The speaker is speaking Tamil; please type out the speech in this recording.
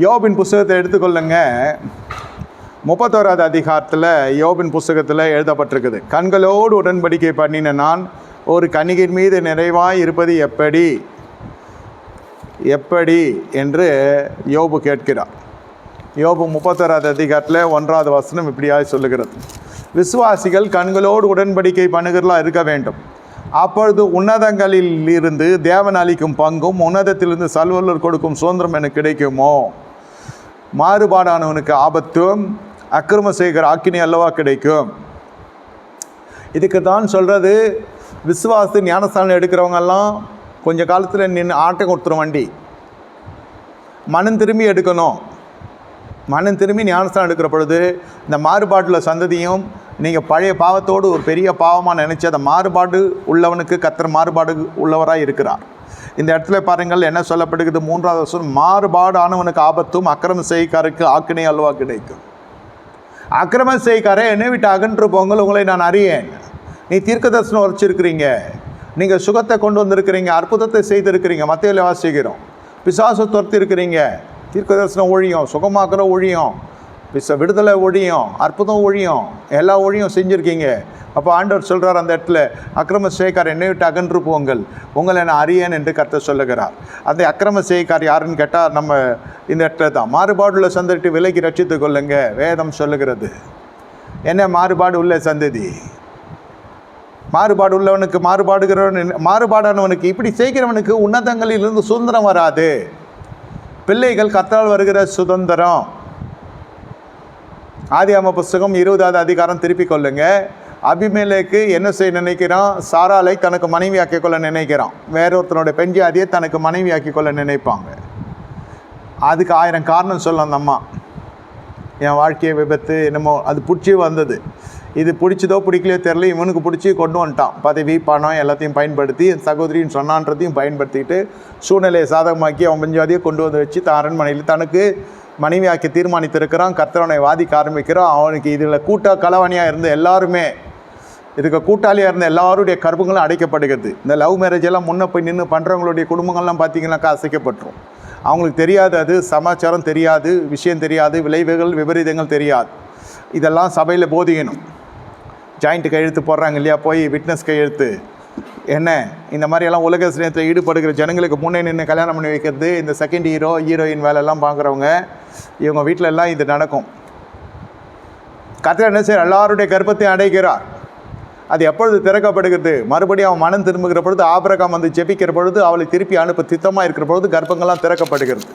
யோபின் புஸ்தகத்தை எடுத்துக்கொள்ளுங்க. முப்பத்தோராது அதிகாரத்தில் யோபின் புஸ்தகத்தில் எழுதப்பட்டிருக்குது. கண்களோடு உடன்படிக்கை பண்ணின நான் ஒரு கணிகின் மீது நிறைவாய் இருப்பது எப்படி? எப்படி? என்று யோபு கேட்கிறார். யோபு முப்பத்தோராது அதிகாரத்தில் ஒன்றாவது வசனம் இப்படியாக சொல்லுகிறது. விசுவாசிகள் கண்களோடு உடன்படிக்கை பண்ணுகிறலாம் இருக்க வேண்டும். அப்பொழுது உன்னதங்களில் இருந்து தேவன் அளிக்கும் பங்கும் உன்னதத்திலிருந்து சல்வல்லர் கொடுக்கும் சுதந்திரம் எனக்கு கிடைக்குமோ? மாறுபாடானவனுக்கு ஆபத்தும் அக்கிரம செய்கிற ஆக்கினி அல்லவா கிடைக்கும்? இதுக்கு தான் சொல்கிறது விசுவாசத்து ஞானஸ்தானம் எடுக்கிறவங்கெல்லாம் கொஞ்சம் காலத்தில் நின்று ஆட்டம் கொடுத்துரும் வண்டி. மனம் திரும்பி எடுக்கணும். மனம் திரும்பி ஞானஸ்தானம் எடுக்கிற பொழுது இந்த மாறுபாட்டில் சந்ததியும் நீங்கள் பழைய பாவத்தோடு ஒரு பெரிய பாவமாக நினச்சி அந்த மாறுபாடு உள்ளவனுக்கு கத்திர மாறுபாடு உள்ளவராக இருக்கிறார். இந்த இடத்துல பாருங்கள் என்ன சொல்லப்படுகிறது? மூன்றாவது வருஷம் மாறுபாடானவனுக்கு ஆபத்தும் அக்கிரம செய்காருக்கு ஆக்கினை அல்வா கிடைக்கும். அக்கிரம செய்காரே என்னை விட்டு அகன்று போங்கள் உங்களை நான் அறியேன். நீ தீர்க்க தரிசனம் உரைச்சிருக்கிறீங்க. நீங்கள் சுகத்தை கொண்டு வந்திருக்கிறீங்க அற்புதத்தை செய்திருக்கிறீங்க மத்தியில் வாசிக்கிறோம். பிசாசு துரத்திருக்கிறீங்க இருக்கிறீங்க தீர்க்க தரிசனம் ஒழியும் சுகமாக்குற ஒழியும் விச விடுதலை ஒழியும் அற்புதம் ஒழியும் எல்லா ஒழியும் செஞ்சுருக்கீங்க. அப்போ ஆண்டவர் சொல்கிறார் அந்த இடத்துல அக்கிரம செய்கார் என்னை விட்டு அகன்று போங்கள். உங்களை நான் அறியேன் என்று கர்த்தர் சொல்லுகிறார். அந்த அக்கிரம செய்கார் யாருன்னு கேட்டால் நம்ம இந்த இடத்துல தான். மாறுபாடுள்ள சந்ததிட்டு விலைக்கு ரட்சித்து கொள்ளுங்க வேதம் சொல்லுகிறது. என்ன மாறுபாடு உள்ள சந்ததி? மாறுபாடு உள்ளவனுக்கு மாறுபாடுகிறவன் மாறுபாடானவனுக்கு இப்படி செய்கிறவனுக்கு உன்னதங்களிலிருந்து சுதந்திரம் வராது. பிள்ளைகள் கத்தால் வருகிற சுதந்திரம். ஆதி அம்ம புஸ்தகம் இருபதாவது அதிகாரம் திருப்பிக் கொள்ளுங்க. அபிமேலேக்கு என்ன செய்ய நினைக்கிறான்? சாராலை தனக்கு மனைவியாக்கிக் கொள்ள நினைக்கிறான். வேறொருத்தனுடைய பெண் ஜாதியை தனக்கு மனைவியாக்கிக் கொள்ள நினைப்பாங்க. அதுக்கு ஆயிரம் காரணம் சொல்லும் அந்த அம்மா என் வாழ்க்கையை விபத்து என்னமோ அது பிடிச்சி வந்தது. இது பிடிச்சதோ பிடிக்கலையோ தெரில இவனுக்கு பிடிச்சி கொண்டு வந்துட்டான். பதவி பணம் எல்லாத்தையும் பயன்படுத்தி என் சகோதரின்னு சொன்னான்றதையும் பயன்படுத்திக்கிட்டு சூழ்நிலையை சாதகமாக்கி அவன் பஞ்சாதியை கொண்டு வந்து வச்சு தான் அரண்மனையில் தனக்கு மனைவியாக்கி தீர்மானித்திருக்கிறான். கர்த்தவனை வாதிக்க ஆரம்பிக்கிறான். அவனுக்கு இதில் கூட்ட கலவணியாக இருந்த எல்லாருமே இதுக்கு கூட்டாளியாக இருந்த எல்லாருடைய கர்ப்பங்களும் அடைக்கப்படுகிறது. இந்த லவ் மேரேஜ் எல்லாம் முன்ன போய் நின்று பண்ணுறவங்களுடைய குடும்பங்கள்லாம் பார்த்தீங்கன்னாக்கா அசைக்கப்பட்டுரும். அவங்களுக்கு தெரியாது அது சமாச்சாரம் தெரியாது விஷயம் தெரியாது விளைவுகள் விபரீதங்கள் தெரியாது. இதெல்லாம் சபையில் போதிக்கணும். ஜாயிண்ட் கையெழுத்து போடுறாங்க இல்லையா? போய் விட்னஸ் கையெழுத்து என்ன? இந்த மாதிரியெல்லாம் உலக சிநேகத்தில் ஈடுபடுகிற ஜனங்களுக்கு முன்னே நின்று கல்யாணம் பண்ணி வைக்கிறது இந்த செகண்ட் ஹீரோ ஹீரோயின் வேலையெல்லாம் பார்க்குறவங்க இவங்க வீட்டிலெல்லாம் இது நடக்கும். கத்திர என்ன செய்ய எல்லாருடைய கர்ப்பத்தையும் அடைகிறார் அது எப்பொழுது திறக்கப்படுகிறது? மறுபடியும் அவன் மனம் திரும்புகிற பொழுது ஆபரகம் வந்து ஜெபிக்கிற பொழுது அவளை திருப்பி அனுப்ப திட்டமாக இருக்கிற பொழுது கர்ப்பங்கள்லாம் திறக்கப்படுகிறது.